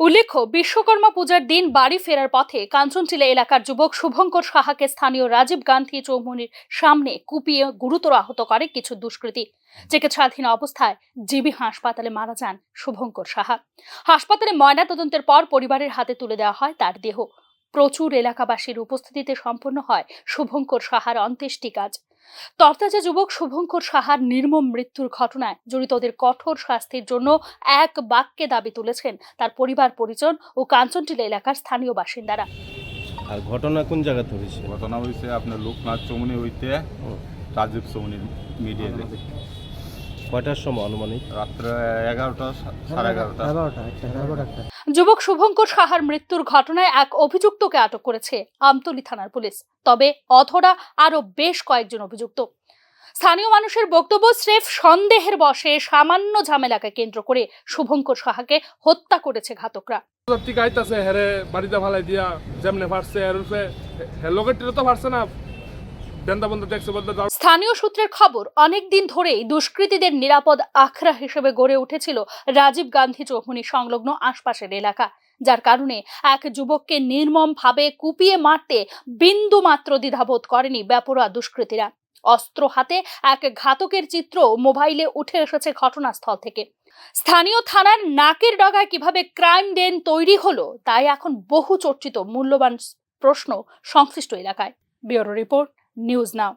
উল্লেখ্য, বিশ্বকর্মা পূজার দিন বাড়ি ফেরার পথে কাঞ্চনটিলা এলাকার যুবক শুভঙ্কর সাহাকে স্থানীয় রাজীব গান্ধী চৌমুনির সামনে কুপিয়ে গুরুতর আহত করে কিছু দুষ্কৃতী। চিকিৎসাধীন অবস্থায় জিবি হাসপাতালে মারা যান শুভঙ্কর সাহা। হাসপাতালে ময়নাতদন্তের পর পরিবারের হাতে তুলে দেওয়া হয় তার দেহ। প্রচুর এলাকাবাসীর উপস্থিতিতে সম্পন্ন হয় শুভঙ্কর সাহার অন্ত্যেষ্টি কাজ তরতাজা যুবক শুভঙ্কর সাহার নির্মম মৃত্যুর ঘটনায় জড়িতদের কঠোর শাস্তির জন্য এক বাক্যে দাবি তুলেছেন তার পরিবার পরিজন ও কাঞ্চনটিলা এলাকার স্থানীয় বাসিন্দারা। আর ঘটনা কোন জায়গা ধরেছে ঘটনা হয়েছে আপনার লোকনাথ চৌমনি হইতে রাজীব চৌমনির মিডিয়াতে কয়টার সময় আনুমানিক? রাত্রে এগারোটা সাড়ে এগারোটা। যুবক শুভঙ্কর সাহার মৃত্যুর ঘটনায় এক অভিযুক্তকে আটক করেছে আমতলী থানার পুলিশ। তবে অধরা আরও বেশ কয়েকজন অভিযুক্ত। স্থানীয় মানুষের বক্তব্য স্রেফ সন্দেহের বশে সামান্য ঝামেলাকে কেন্দ্র করে শুভঙ্কর সাহাকে হত্যা করেছে ঘাতকরা। থেকে আইতাছে হেরে বাড়িতে ফালাই দিয়া যেমনে ফারছে এর রূপে হে লোকের তো ফারছে না। স্থানীয় সূত্রের খবর, অনেক দিন ধরেই দুষ্কৃতীদের নিরাপদ আখড়া হিসেবে গড়ে উঠেছিল রাজীব গান্ধী চৌমুনি সংলগ্ন আশপাশের এলাকা, যার কারণে এক যুবককে নির্মমভাবে কুপিয়ে মারতে বিন্দু মাত্র দ্বিধাবোধ করেনি বেপরোয়া দুষ্কৃতীরা। অস্ত্র হাতে এক ঘাতকের চিত্র মোবাইলে উঠে এসেছে ঘটনাস্থল থেকে। স্থানীয় থানার নাকের ডগায় কীভাবে ক্রাইম ডেন তৈরি হলো, তাই এখন বহু চর্চিত, মূল্যবান প্রশ্ন সংশ্লিষ্ট এলাকায়। ব্যুরো রিপোর্ট ન્યૂઝ નાવ